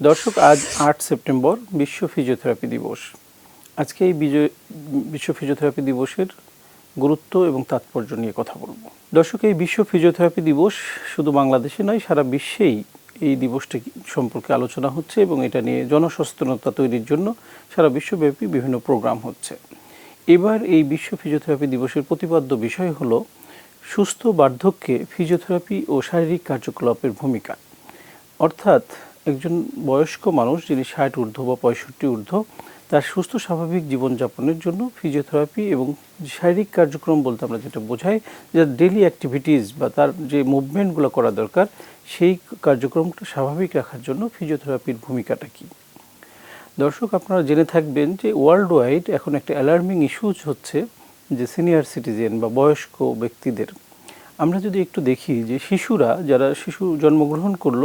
দর্শক, আজ আট সেপ্টেম্বর, বিশ্ব ফিজিওথেরাপি দিবস। আজকে এই বিজয় বিশ্ব ফিজিওথেরাপি দিবসের গুরুত্ব এবং তাৎপর্য নিয়ে কথা বলব। দর্শক, এই বিশ্ব ফিজিওথেরাপি দিবস শুধু বাংলাদেশে নয়, সারা বিশ্বেই এই দিবসটি সম্পর্কে আলোচনা হচ্ছে এবং এটা নিয়ে জনসচেতনতা তৈরির জন্য সারা বিশ্বব্যাপী বিভিন্ন প্রোগ্রাম হচ্ছে। এবার এই বিশ্ব ফিজিওথেরাপি দিবসের প্রতিপাদ্য বিষয় হলো সুস্থ বার্ধক্যে ফিজিওথেরাপি ও শারীরিক কার্যকলাপের ভূমিকা। অর্থাৎ একজন বয়স্ক মানুষ যিনি ষাট ঊর্ধ্ব বা পঁয়ষট্টি ঊর্ধ্ব, তার সুস্থ স্বাভাবিক জীবনযাপনের জন্য ফিজিওথেরাপি এবং শারীরিক কার্যক্রম বলতে আমরা যেটা বোঝাই, যে ডেলি অ্যাক্টিভিটিস বা তার যে মুভমেন্টগুলো করা দরকার, সেই কার্যক্রমটা স্বাভাবিক রাখার জন্য ফিজিওথেরাপির ভূমিকাটা কী? দর্শক, আপনারা জেনে থাকবেন যে ওয়ার্ল্ড ওয়াইড এখন একটা অ্যালার্মিং ইস্যুজ হচ্ছে যে সিনিয়র সিটিজেন বা বয়স্ক ব্যক্তিদের। আমরা যদি একটু দেখি যে শিশুরা, যারা শিশু জন্মগ্রহণ করল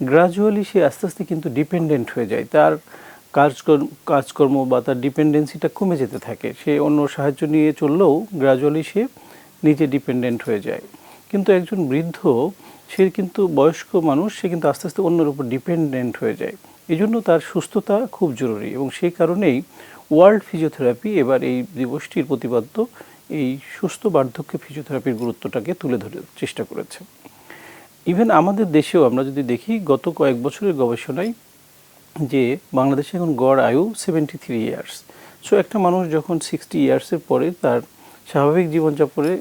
গ্রাজুয়ালি সে আস্তে আস্তে কিন্তু ডিপেন্ডেন্ট হয়ে যায়। তার কাজকর্ম কাজকর্ম বা তার ডিপেন্ডেন্সিটা কমে যেতে থাকে। সে অন্য সাহায্য নিয়ে চললেও গ্রাজুয়ালি সে নিজে ডিপেন্ডেন্ট হয়ে যায়। কিন্তু একজন বৃদ্ধ, সে কিন্তু বয়স্ক মানুষ, সে কিন্তু আস্তে আস্তে অন্যের উপর ডিপেন্ডেন্ট হয়ে যায়। এই জন্য তার সুস্থতা খুব জরুরি এবং সেই কারণেই ওয়ার্ল্ড ফিজিওথেরাপি এবার এই দিবসটির প্রতিপাদ্য এই সুস্থ বার্ধক্যে ফিজিওথেরাপির গুরুত্বটাকে তুলে ধরে চেষ্টা করেছে। ইভেন আমাদের দেশেও আমরা যদি দেখি, গত কয়েক বছরের গবেষণায় যে বাংলাদেশে এখন গড় আয়ু সেভেন্টি থ্রি ইয়ার্স সো একটা মানুষ যখন সিক্সটি ইয়ার্সের পরে তার স্বাভাবিক জীবনযাপনে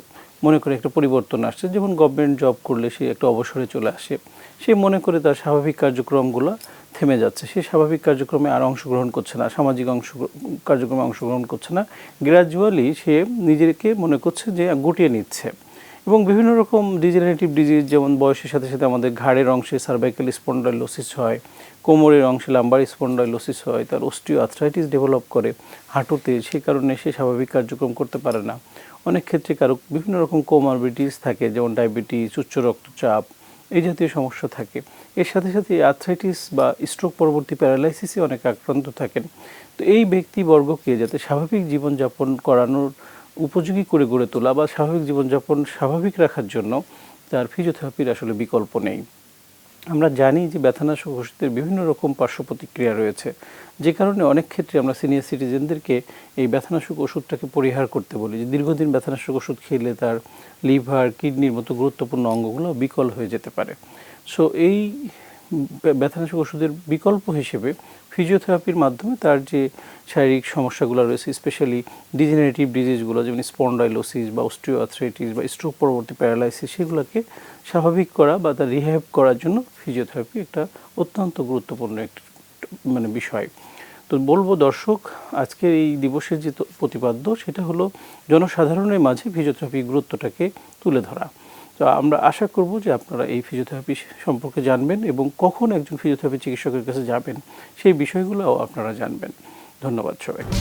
মনে করে একটা পরিবর্তন আসছে। যেমন গভর্নমেন্ট জব করলে সে একটা অবসরে চলে আসে। সে মনে করে তার স্বাভাবিক কার্যক্রমগুলো থেমে যাচ্ছে। সে স্বাভাবিক কার্যক্রমে আর অংশগ্রহণ করছে না, সামাজিক অংশ, কার্যক্রমে অংশগ্রহণ করছে না। গ্র্যাজুয়ালি সে নিজেকে মনে করছে যে গুটিয়ে নিচ্ছে। এবং বিভিন্ন রকম ডিজেনারেটিভ ডিজিজ যেমন বয়সের সাথে সাথে আমাদের ঘাড়ের অংশে সার্ভাইকাল স্পন্ডাইলোসিস হয়, কোমরের অংশে লাম্বার স্পন্ডাইলোসিস হয়, তার অস্টিও আর্থ্রাইটিস ডেভেলপ করে হাঁটুতে সেই কারণে সে স্বাভাবিক কার্যক্রম করতে পারে না। অনেক ক্ষেত্রে কারও বিভিন্ন রকম কোমরবিটিস থাকে, যেমন ডায়াবেটিস উচ্চ রক্তচাপ, এই জাতীয় সমস্যা থাকে। এর সাথে সাথে আর্থ্রাইটিস বা স্ট্রোক পরবর্তী প্যারালাইসিসে অনেক আক্রান্ত থাকেন। তো এই ব্যক্তিবর্গকে যাতে স্বাভাবিক জীবনযাপন করানোর উপযোগী করে গড়ে তোলা বা স্বাভাবিক জীবনযাপন স্বাভাবিক রাখার জন্য তার ফিজিওথেরাপির আসলে বিকল্প নেই। আমরা জানি যে ব্যথানাশক ওষুধের বিভিন্ন রকম পার্শ্ব প্রতিক্রিয়া রয়েছে। যে কারণে অনেক ক্ষেত্রে আমরা সিনিয়র সিটিজেনদেরকে এই ব্যথানাশক ওষুধটাকে পরিহার করতে বলি। যে দীর্ঘদিন ব্যথানাশক ওষুধ খেলে তার লিভার কিডনির মতো গুরুত্বপূর্ণ অঙ্গগুলো বিকল হয়ে যেতে পারে। সো এই ব্যথানাশক ওষুধের বিকল্প হিসেবে ফিজিওথেরাপির মাধ্যমে তার যে শারীরিক সমস্যাগুলো রয়েছে স্পেশালি ডিজেনারেটিভ ডিজিজগুলো যেমন স্পন্ডাইলোসিস বা অস্টিওআর্থ্রাইটিস বা স্ট্রোক পরবর্তী প্যারালাইসিস সেগুলোকে স্বাভাবিক করা বা তার রিহ্যাব করার জন্য ফিজিওথেরাপি একটা অত্যন্ত গুরুত্বপূর্ণ একটি মানে বিষয়। তো বলব দর্শক, আজকের এই দিবসের যে প্রতিপাদ্য, সেটা হলো জনসাধারণের মাঝে ফিজিওথেরাপির গুরুত্বটাকে তুলে ধরা। তো আমরা আশা করব যে আপনারা এই ফিজিওথেরাপি সম্পর্কে জানবেন এবং কখন একজন ফিজিওথেরাপি চিকিৎসকের কাছে যাবেন সেই বিষয়গুলোও আপনারা জানবেন। ধন্যবাদ সবাইকে।